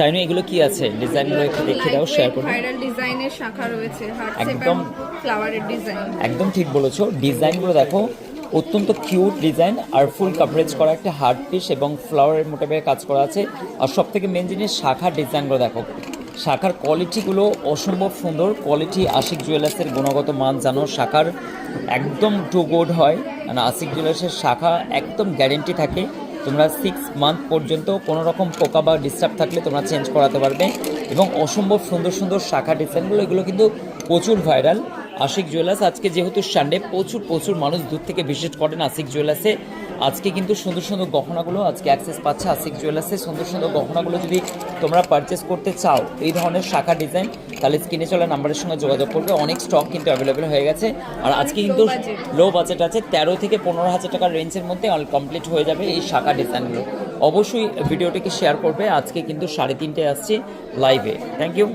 শাইনু এগুলো কি আছে? ডিজাইনগুলো একটু দেখে দাও শেয়ার করো। ভাইরাল ডিজাইনের শাখা রয়েছে একদম। ফ্লাওয়ারের ডিজাইন একদম ঠিক বলেছ। ডিজাইনগুলো দেখো অত্যন্ত কিউট ডিজাইন আর ফুল কাভারেজ করা একটা হার্ড পিস এবং ফ্লাওয়ারের মোটামুটি কাজ করা আছে। আর সব থেকে মেন জিনিস শাখার ডিজাইনগুলো দেখো। শাখার কোয়ালিটিগুলো অসম্ভব সুন্দর কোয়ালিটি আশিক জুয়েলার্সের গুণগত মান জানো। শাখার একদম টু গুড হয়। মানে আশিক জুয়েলার্সের শাখা একদম গ্যারেন্টি থাকে। তোমরা সিক্স মান্থ পর্যন্ত কোনো রকম পোকা বা ডিস্টার্ব থাকলে তোমরা চেঞ্জ করাতে পারবে এবং অসম্ভব সুন্দর সুন্দর শাখা ডিজাইনগুলো এগুলো কিন্তু প্রচুর ভাইরাল আশিক জুয়েলার্স আজকে যেহেতু সানডে প্রচুর প্রচুর মানুষ দূর থেকে ভিজিট করেন আশিক জুয়েলার্সে আজকে কিন্তু সুন্দর সুন্দর গহনাগুলো আজকে অ্যাক্সেস পাচ্ছে আশিক জুয়েলার্সে সুন্দর সুন্দর গহনাগুলো যদি তোমরা পারচেস করতে চাও, এই ধরনের শাখা ডিজাইন তাহলে স্ক্রিনে চলা নাম্বারের সঙ্গে যোগাযোগ করবে। অনেক স্টক কিন্তু অ্যাভেলেবেল হয়ে গেছে। আর আজকে কিন্তু লো বাজেট আছে, তেরো থেকে পনেরো হাজার টাকার রেঞ্জের মধ্যে অল কমপ্লিট হয়ে যাবে এই শাখা ডিজাইনগুলো অবশ্যই ভিডিওটিকে শেয়ার করবে। আজকে কিন্তু সাড়ে তিনটে আসছে লাইভে থ্যাংক ইউ